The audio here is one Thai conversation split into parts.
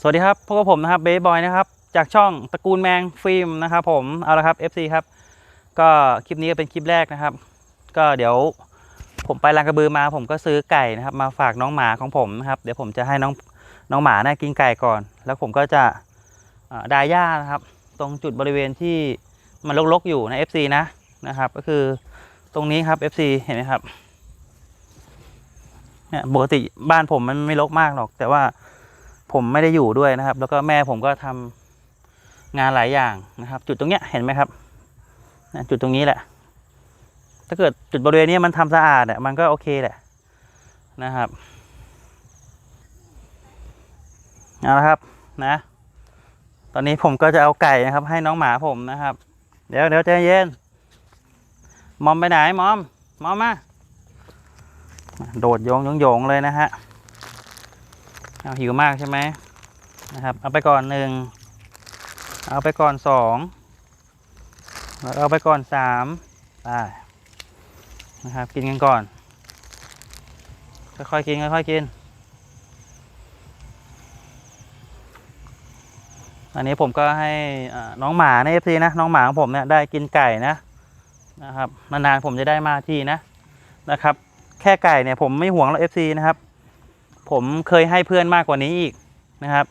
สวัสดีครับพบกับผมนะครับเบย์บอยนะครับจากช่องตระกูลแมงฟิล์มนะครับผมเอาละครับ FC ครับ ก็คลิปนี้ก็เป็นคลิปแรกนะครับ ก็เดี๋ยวผมไปลานกระบือมา ผมก็ซื้อไก่นะครับ มาฝากน้องหมาของผมนะครับ เดี๋ยวผมจะให้น้องน้องหมานะกินไก่ก่อน แล้วผมก็จะอ่าดาย่านะครับ ตรงจุดบริเวณที่มันรกๆอยู่ใน FC นะนะครับ ก็คือตรงนี้ครับ FC เห็นไหมครับเนี่ยปกติบ้านผมมันไม่รกมากหรอก แต่ว่า ผมไม่ได้อยู่ด้วยนะครับ แล้วก็แม่ผมก็ทำงานหลายอย่างนะครับ จุดตรงเนี้ยเห็นไหมครับจุดตรงนี้แหละ ถ้าเกิดจุดบริเวณนี้มันทำสะอาดอะมันก็โอเคแหละนะครับเอาละครับนะ ตอนนี้ผมก็จะเอาไก่นะครับ ให้น้องหมาผมนะครับ เดี๋ยวเดี๋ยวใจเย็นมอมไปไหนมอมมอมมาโดดโยงโยงโยงเลยนะฮะ เอาหิวมากใช่ไหมนะครับ เอาไปก่อนหนึ่งเอาไปก่อนสองแล้วเอาไปก่อนสามได้นะครับ กินกันก่อน ค่อยๆกินค่อยๆกิน อันนี้ผมก็ให้น้องหมาในเอฟซีนะ น้องหมาของผมเนี่ยได้กินไก่นะนะครับนานๆผมจะได้มาทีนะนะครับ แค่ไก่เนี่ยผมไม่ห่วงแล้วเอฟซีนะครับ ผมเคยให้เพื่อนมากกว่านี้อีกนะครับ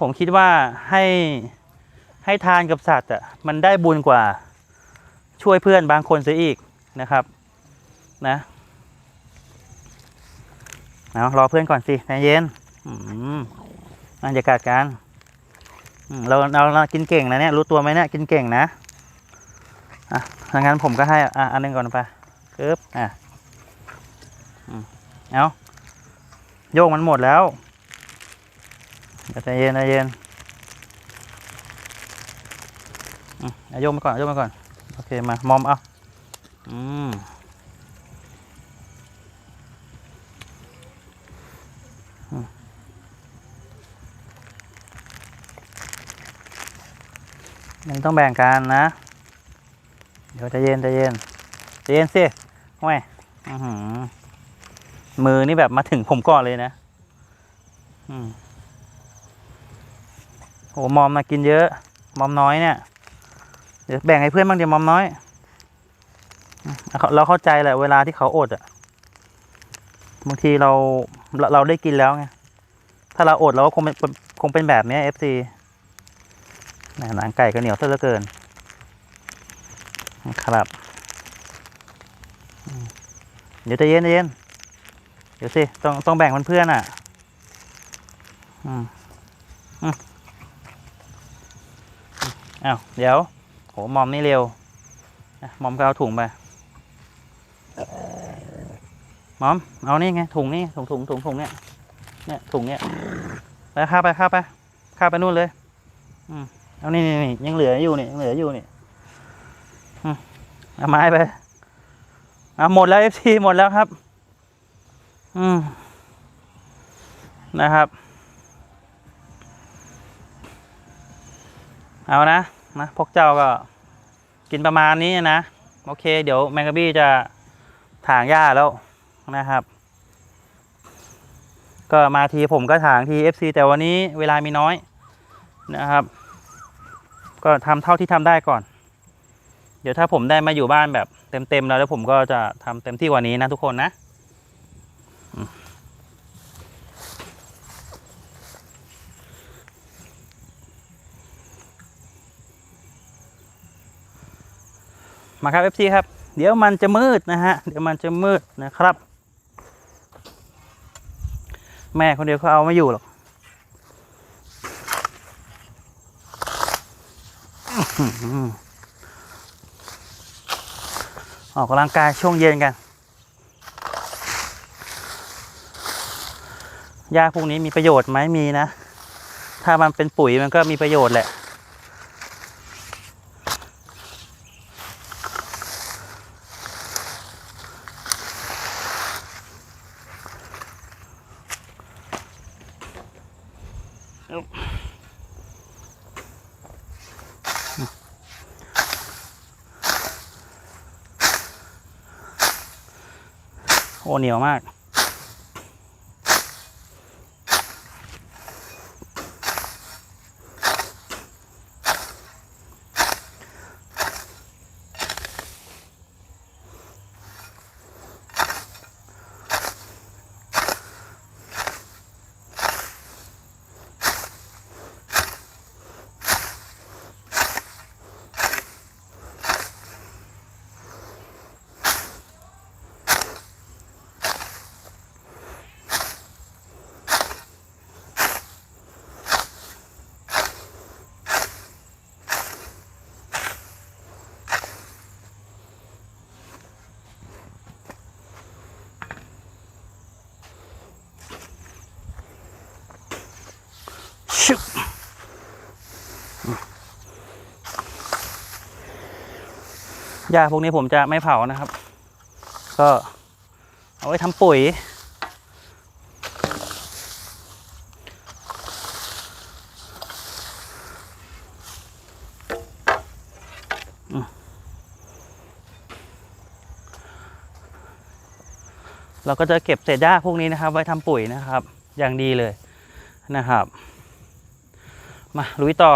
ผมคิดว่าให้ให้ทานกับสัตว์อะมันได้บุญกว่าช่วยเพื่อนบางคนเสียอีกนะครับนะเอารอเพื่อนก่อนสิใจเย็นอืมบรรยากาศกันอืมเราเราเรากินเก่งนะเนี่ยรู้ตัวไหมเนี่ยกินเก่งนะอะถ้างั้นผมก็ให้อะอันนึงก่อนไปปึ๊บอะเอา โยกมันหมดแล้วใจเย็นใจเย็นอาโยกมาก่อนโยกมาก่อน โอเค มามอมเอาอืมอืมมันต้องแบ่งกันนะ เดี๋ยวใจเย็นใจเย็นใจเย็นสิโอ้ยอือหือ มือนี่แบบมาถึงผมก่อนเลยนะอืมโหมอมมากินเยอะ มอมน้อยเนี่ย เดี๋ยวแบ่งให้เพื่อนบ้างเดี๋ยวมอมน้อย เราเข้าใจแหละเวลาที่เขาอดอะบางทีเราเราเราได้กินแล้วไง ถ้าเราอดเราก็คงเป็นคงเป็นแบบนี้เอฟซีหนังไก่ก็เหนียวซะเหลือเกิน ครับอืมเดี๋ยวใจเย็นใจเย็น เดี๋ยวสิ ต้องต้องแบ่งเพื่อนๆอะ อืมอืมอ้าว เดี๋ยว โห มอมนี่เร็ว มอมก็เอาถุงไป มอม เอานี่ไง ถุงนี่ ถุงถุงถุงถุงเนี่ย เนี่ย ถุงเนี่ย ไปข้าไปข้าไปข้าไปนู่นเลย อืมเอานี่นี่นี่ยังเหลืออยู่นี่ยังเหลืออยู่นี่อืมเอาไม้ไปเอาหมดแล้วเอฟซีหมดแล้วครับ อืมนะครับ เอานะนะพวกเจ้าก็กินประมาณนี้นะ โอเค เดี๋ยวแมงกะบี้จะถางหญ้าแล้วนะครับ ก็มาทีผมก็ถางที FC แต่วันนี้เวลามีน้อยนะครับ ก็ทำเท่าที่ทำได้ก่อน เดี๋ยวถ้าผมได้มาอยู่บ้านแบบเต็มๆแล้วแล้วผมก็จะทำเต็มที่กว่านี้นะทุกคนนะ มาครับ FC ครับ เดี๋ยวมันจะมืดนะฮะ เดี๋ยวมันจะมืดนะครับ แม่คนเดียวเขาเอาไม่อยู่หรอกออหือออกกำลังกายช่วงเย็นกันหญ้าพวกนี้มีประโยชน์ไหมมีนะ ถ้ามันเป็นปุ๋ยมันก็มีประโยชน์แหละ โอ้เหนียวมาก ชึบหญ้าพวกนี้ผมจะไม่เผานะครับ ก็เอาไว้ทำปุ๋ย เราก็จะเก็บเศษหญ้าพวกนี้นะครับ ไว้ทำปุ๋ยนะครับ อย่างดีเลยนะครับ มาลุยต่อ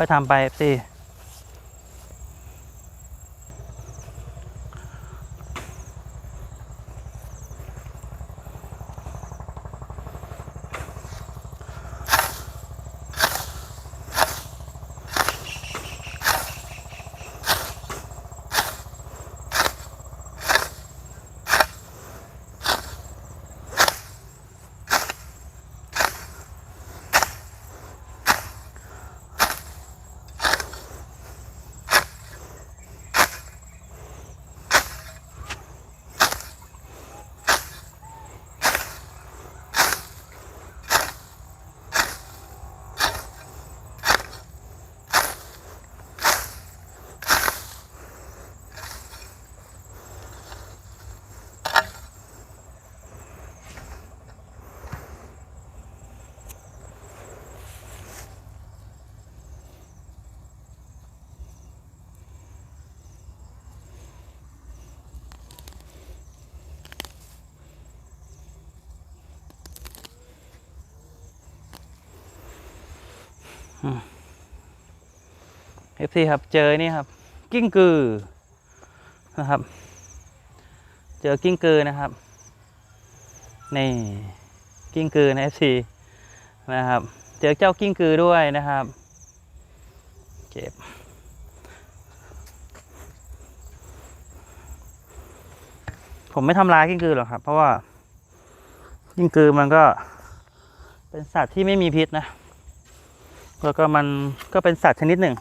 อยทำไปสิ เอฟซีครับเจอนี่ครับ กิ้งกือนะครับ เจอกิ้งกือนะครับนี่กิ้งกือนะเอฟซีนะครับ เจอเจ้ากิ้งกือด้วยนะครับ เก็บผมไม่ทำร้ายกิ้งกือหรอกครับ เพราะว่ากิ้งกือมันก็เป็นสัตว์ที่ไม่มีพิษนะ แล้วก็มันก็เป็นสัตว์ชนิดหนึ่ง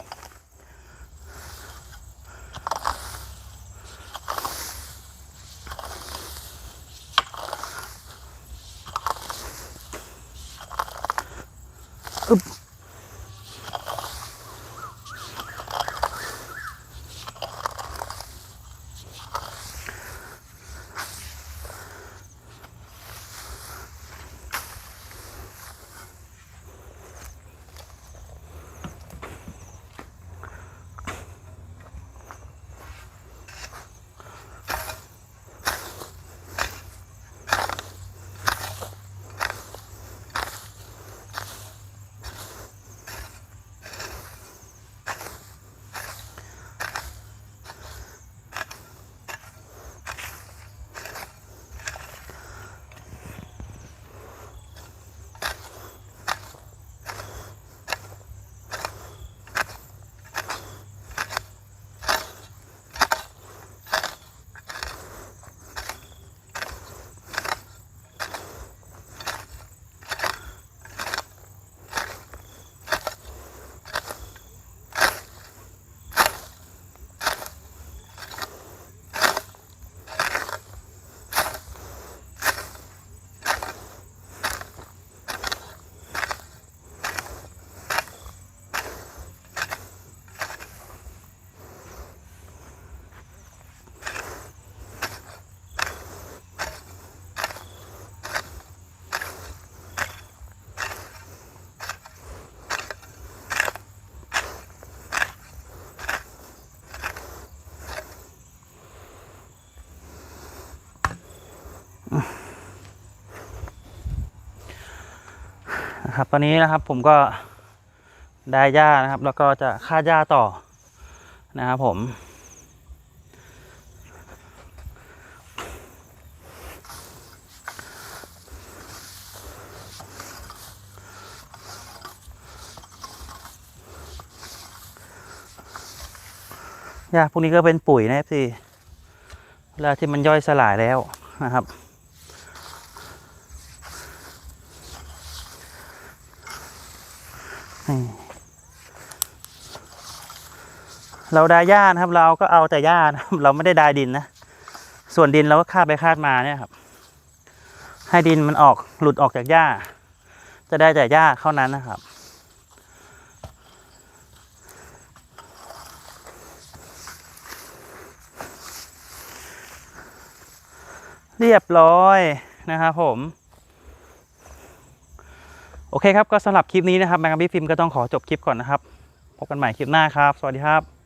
นะครับตอนนี้นะครับผมก็ได้หญ้านะครับ แล้วก็จะฆ่าหญ้าต่อนะครับผมหญ้าพวกนี้ก็เป็นปุ๋ยนะพี่เวลาที่มันย่อยสลายแล้วนะครับ เราได้หญ้านะครับ เราก็เอาแต่หญ้านะเราไม่ได้ได้ดินนะ ส่วนดินเราก็คาดไปคาดมาเนี่ยครับ ให้ดินมันออกหลุดออกจากหญ้า จะได้แต่หญ้าเท่านั้นนะครับเรียบร้อยนะครับผม โอเคครับก็สำหรับคลิปนี้นะครับแมงกะบี้ฟิล์มก็ต้องขอจบคลิปก่อนนะครับพบกันใหม่คลิปหน้าครับ สวัสดีครับ